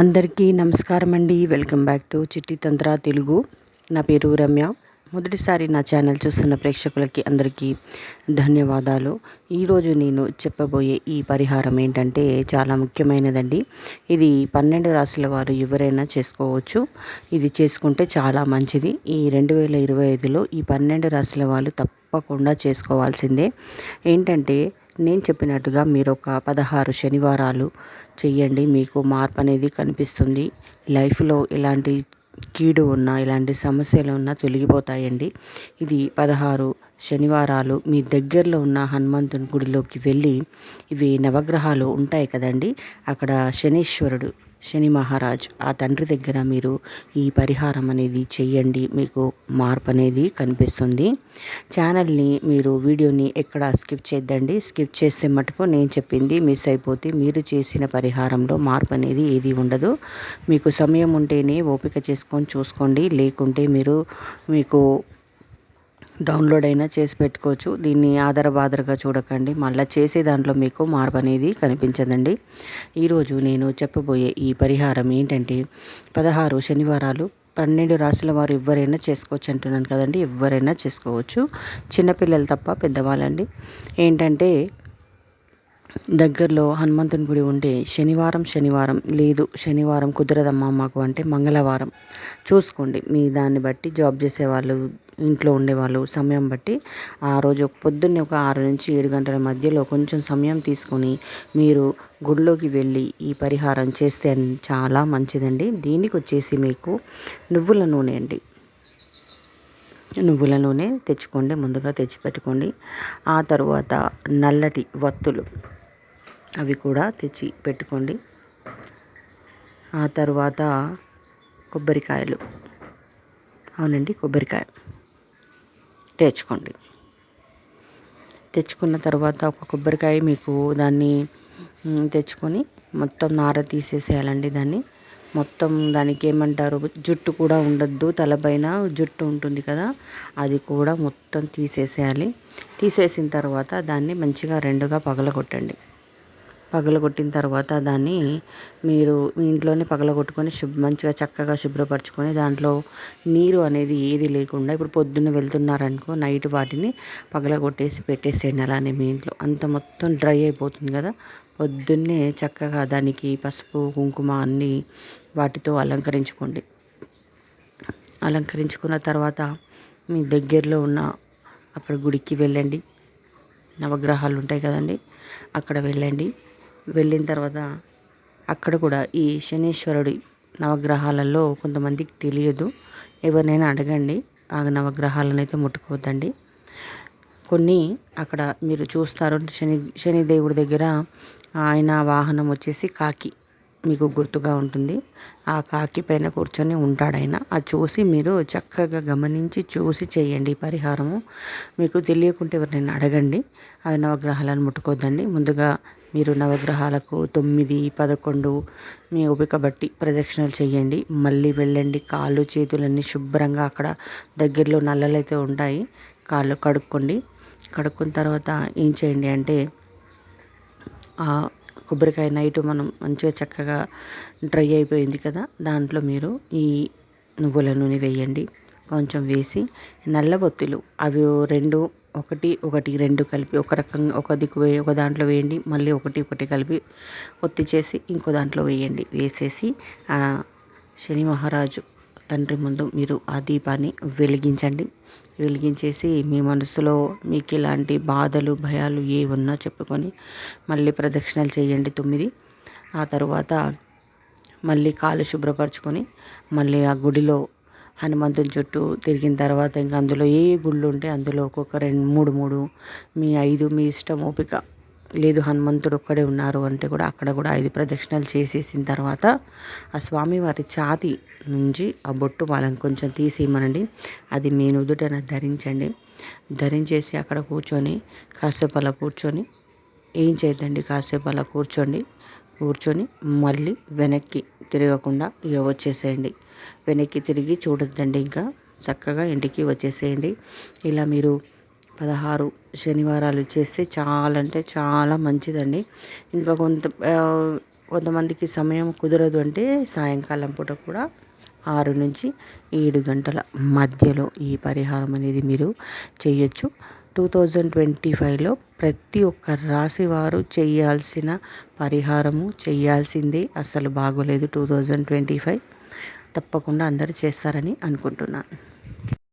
అందరికీ నమస్కారం అండి వెల్కమ్ బ్యాక్ టు చిట్టి తంత్ర తెలుగు. నా పేరు రమ్య. మొదటిసారి నా ఛానల్ చూస్తున్న ప్రేక్షకులకి అందరికీ ధన్యవాదాలు. ఈరోజు నేను చెప్పబోయే ఈ పరిహారం ఏంటంటే చాలా ముఖ్యమైనదండి. ఇది పన్నెండు రాశుల వారు ఎవరైనా చేసుకోవచ్చు. ఇది చేసుకుంటే చాలా మంచిది. ఈ రెండు వేల ఇరవై ఐదులో ఈ పన్నెండు రాశుల వాళ్ళు తప్పకుండా చేసుకోవాల్సిందే. ఏంటంటే నేను చెప్పినట్టుగా మీరు ఒక పదహారు శనివారాలు చేయండి మీకు మార్పు అనేది కనిపిస్తుంది. లైఫ్లో ఎలాంటి కీడు ఉన్నా ఇలాంటి సమస్యలు ఉన్నా తొలగిపోతాయండి. ఇది పదహారు శనివారాలు. మీ దగ్గరలో ఉన్న హనుమంతుని గుడిలోకి వెళ్ళి ఇవి నవగ్రహాలు ఉంటాయి కదండి. అక్కడ శనీశ్వరుడు శని మహారాజ్ ఆ తండ్రి దగ్గర మీరు ఈ పరిహారం అనేది చెయ్యండి. మీకు మార్పు అనేది కనిపిస్తుంది. ఛానల్ని మీరు వీడియోని ఎక్కడ స్కిప్ చేద్దండి స్కిప్ చేస్తే మటుకు నేను చెప్పింది మిస్ అయిపోతే మీరు చేసిన పరిహారంలో మార్పు అనేది ఏది ఉండదు. మీకు సమయం ఉంటేనే ఓపిక చేసుకొని చూసుకోండి. లేకుంటే మీరు మీకు డౌన్లోడ్ అయినా చేసి పెట్టుకోవచ్చు. దీన్ని ఆధారబాదరగా చూడకండి. మళ్ళీ చేసే దాంట్లో మీకు మార్పు అనేది కనిపించదండి. ఈరోజు నేను చెప్పబోయే ఈ పరిహారం ఏంటంటే పదహారు శనివారాలు పన్నెండు రాశుల వారు ఎవరైనా చేసుకోవచ్చు అంటున్నాను కదండి. ఎవరైనా చేసుకోవచ్చు. చిన్నపిల్లలు తప్ప పెద్దవాళ్ళండి. ఏంటంటే దగ్గరలో హనుమంతుని గుడి ఉంటే శనివారం శనివారం లేదు శనివారం కుదరదమ్మా మాకు అంటే మంగళవారం. చూసుకోండి. మీ దాన్ని బట్టి జాబ్ చేసేవాళ్ళు ఇంట్లో ఉండేవాళ్ళు. సమయం బట్టి ఆ రోజు పొద్దున్నే ఒక ఆరు నుంచి ఏడు గంటల మధ్యలో కొంచెం సమయం తీసుకొని మీరు గుడిలోకి వెళ్ళి ఈ పరిహారం చేస్తే చాలా మంచిదండి. దీనికి వచ్చేసి మీకు నువ్వుల నూనె అండి. నువ్వుల నూనె తెచ్చుకోండి ముందుగా తెచ్చిపెట్టుకోండి. ఆ తర్వాత నల్లటి వత్తులు అవి కూడా తెచ్చి పెట్టుకోండి. ఆ తర్వాత కొబ్బరికాయలు. అవునండి కొబ్బరికాయ. తెచ్చుకోండి. తెచ్చుకున్న తర్వాత ఒక కొబ్బరికాయ మీకు దాన్ని తెచ్చుకొని మొత్తం నార తీసేసేయాలండి దాన్ని. మొత్తం దానికి ఏమంటారు? జుట్టు కూడా ఉండద్దు తలపైన జుట్టు ఉంటుంది కదా అది కూడా మొత్తం తీసేసేయాలి. తీసేసిన తర్వాత దాన్ని మంచిగా రెండుగా పగలగొట్టండి. పగలగొట్టిన తర్వాత దాన్ని మీరు మీ ఇంట్లోనే పగలగొట్టుకొని శుభ్ మంచిగా చక్కగా శుభ్రపరచుకొని దాంట్లో నీరు అనేది ఏది లేకుండా ఇప్పుడు పొద్దున్న వెళ్తున్నారనుకో నైట్ వాటిని పగలగొట్టేసి పెట్టేసేయండి అలానే మీ ఇంట్లో. అంత మొత్తం డ్రై అయిపోతుంది కదా. పొద్దున్నే చక్కగా దానికి పసుపు కుంకుమ అన్నీ వాటితో అలంకరించుకోండి. అలంకరించుకున్న తర్వాత మీ దగ్గరలో ఉన్న అక్కడ గుడికి వెళ్ళండి. నవగ్రహాలు ఉంటాయి కదండి. అక్కడ వెళ్ళండి. వెళ్ళిన తర్వాత అక్కడ కూడా ఈ శనీశ్వరుడి నవగ్రహాలలో కొంతమందికి తెలియదు. ఎవరినైనా అడగండి. ఆ నవగ్రహాలను అయితే ముట్టుకోవద్దండి. కొన్ని అక్కడ మీరు చూస్తారు. శని శనిదేవుడి దగ్గర ఆయన వాహనం వచ్చేసి కాకి. మీకు గుర్తుగా ఉంటుంది. ఆ కాకి పైన కూర్చొని ఉంటాడు ఆయన. అది చూసి మీరు చక్కగా గమనించి చూసి చేయండి పరిహారము. మీకు తెలియకుంటే ఎవరినైనా అడగండి. ఆ నవగ్రహాలను ముట్టుకోవద్దండి. ముందుగా మీరు నవగ్రహాలకు తొమ్మిది పదకొండు మీ ఓపిక బట్టి ప్రదక్షిణలు చేయండి. మళ్ళీ వెళ్ళండి. కాళ్ళు చేతులన్నీ శుభ్రంగా అక్కడ దగ్గరలో నల్లలు అయితే ఉంటాయి. కాళ్ళు కడుక్కోండి. కడుక్కున్న తర్వాత ఏం చేయండి అంటే కొబ్బరికాయ నైట్ మనం మంచిగా చక్కగా డ్రై అయిపోయింది కదా దాంట్లో మీరు ఈ నువ్వుల నూనె వేయండి. కొంచెం వేసి నల్ల బొత్తిలు అవి రెండు ఒకటి ఒకటి రెండు కలిపి ఒక రకంగా ఒక దిక్కు వేయి ఒక దాంట్లో వేయండి. మళ్ళీ ఒకటి ఒకటి కలిపి ఒత్తి చేసి ఇంకో దాంట్లో వేయండి. వేసేసి శని మహారాజు తండ్రి ముందు మీరు ఆ దీపాన్ని వెలిగించండి. వెలిగించేసి మీ మనసులో మీకు ఇలాంటి బాధలు భయాలు ఏ ఉన్నా చెప్పుకొని మళ్ళీ ప్రదక్షిణలు చేయండి తొమ్మిది. ఆ తర్వాత మళ్ళీ కాలు శుభ్రపరచుకొని మళ్ళీ ఆ గుడిలో హనుమంతుని చుట్టూ తిరిగిన తర్వాత ఇంకా అందులో ఏ గుళ్ళు ఉంటే అందులో ఒక్కొక్క రెండు మూడు మూడు మీ ఐదు మీ ఇష్టం ఓపిక. లేదు హనుమంతుడు ఒక్కడే ఉన్నారు అంటే కూడా అక్కడ కూడా ఐదు ప్రదక్షిణలు చేసేసిన తర్వాత ఆ స్వామి వారి ఛాతి నుంచి ఆ బొట్టు వాళ్ళని కొంచెం తీసేయమనండి. అది మీ నుదుటన ధరించండి. ధరించేసి అక్కడ కూర్చొని కాసేపు అలా కూర్చొని ఏం చేద్దండి కాసేపు అలా కూర్చోండి. కూర్చొని మళ్ళీ వెనక్కి తిరగకుండా ఇక వచ్చేసేయండి. వెనక్కి తిరిగి చూడొద్దండి ఇంకా. చక్కగా ఇంటికి వచ్చేసేయండి. ఇలా మీరు పదహారు శనివారాలు చేస్తే చాలా అంటే చాలా మంచిదండి. ఇంకా కొంత కొంతమందికి సమయం కుదరదు అంటే సాయంకాలం పూట కూడా ఆరు నుంచి ఏడు గంటల మధ్యలో ఈ పరిహారం అనేది మీరు చేయొచ్చు. టూ థౌజండ్ ట్వంటీ ఫైవ్లో ప్రతి ఒక్క రాశి వారు చేయాల్సిన పరిహారము చేయాల్సిందే. అస్సలు బాగోలేదు టూ థౌజండ్ ట్వంటీ ఫైవ్. తప్పకుండా అందరూ చేస్తారని అనుకుంటున్నాను.